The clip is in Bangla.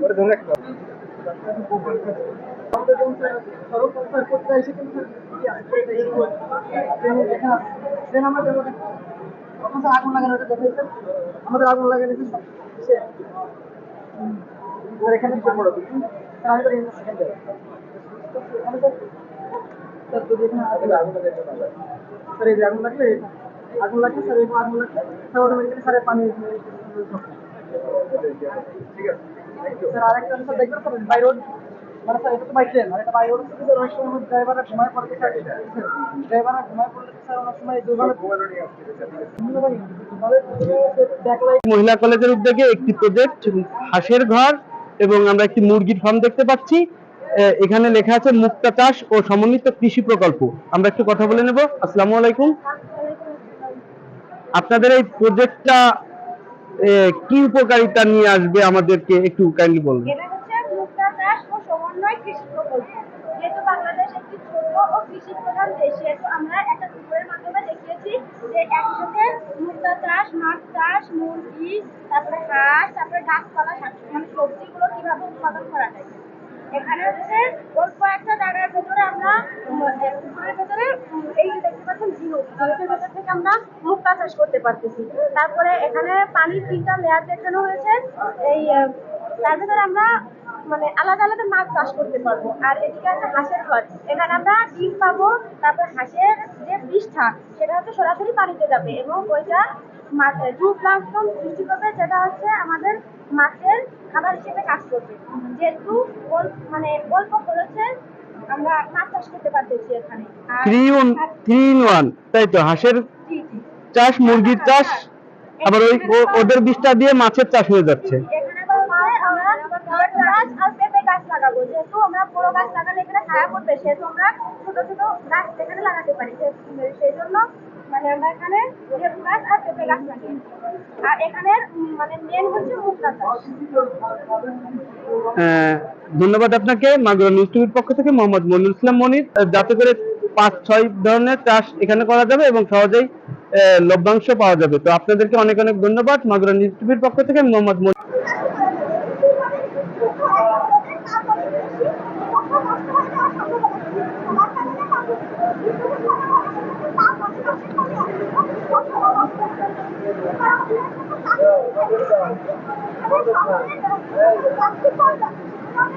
ওটা ধরে রাখতে হবে। আগুন লাগানো আমাদের আগুন লাগানো এখানে আগুন লাগলে আগুন লাগলে স্যার আগুন লাগলে স্যার অটোমেটিক্যালি স্যারের পানি মহিলা কলেজের উদ্যোগে একটি প্রজেক্ট হাঁসের ঘর, এবং আমরা একটি মুরগির ফার্ম দেখতে পাচ্ছি। এখানে লেখা আছে, মুক্তা চাষ ও সমন্বিত কৃষি প্রকল্প। আমরা একটু কথা বলে নেব। আসসালামু আলাইকুম। আপনাদের এই প্রজেক্টটা কি উপকারিতা নিয়ে আসবে আমাদেরকে একটু কাইন্ডলি এটা হচ্ছে চাষ ও সমন্বয় যেহেতু বাংলাদেশ একটি ছোট দেশ আমরা একটা চাষ মাছ চাষ, মুরগি, তারপরে হাঁস, তারপরে গাছপালা সবজিগুলো কীভাবে উৎপাদন করা যায়। এখানে হচ্ছে জায়গার ভেতরে আমরা পুকুরের ভেতরে এই দেখতে পাচ্ছেন ভেতর থেকে আমরা মুক্তা চাষ করতে পারতেছি। তারপরে এখানে পানির তিনটা লেয়ার দেখানো হয়েছে। এই তার ভেতরে আমরা মানে আলাদা আলাদা মাছ চাষ করতে পারব। আর এদিকে আছে হাঁসের ঘর। এখানে আমরা ডিম পাবো, তারপর হাঁসের যে পৃষ্ঠা সেটা হচ্ছে সরাসরি পানিতে যাবে এবং ওইটা সৃষ্টি করবে, যেটা হচ্ছে আমাদের মাছের খাবার হিসেবে কাজ করবে। যেহেতু মানে অল্প খরচে আমরা মাছ চাষ করতে পারতেছি এখানে। Three in three in one তাই তো? হাঁসের জি জি। চাষ মুরগির চাষ আবার ওই ওদের বিষটা দিয়ে মাছের চাষ হয়ে যাচ্ছে। মানে আমরা এখানে লেবু গাছ আর পেঁপে গাছ আর মানে মেন হচ্ছে মুক্তা চাষ। আহ, ধন্যবাদ আপনাকে, মাগুরা নিউজ টিভির পক্ষ থেকে মোহাম্মদ মনিরুল ইসলাম মনির। যাতে করে পাঁচ, ছয় ধরনের চাষ এখানে করা যাবে এবং সহজেই লভ্যাংশ পাওয়া যাবে। তো আপনাদেরকে অনেক অনেক ধন্যবাদ। মাগুরা নিউজ টিভির পক্ষ থেকে মোহাম্মদ মনির.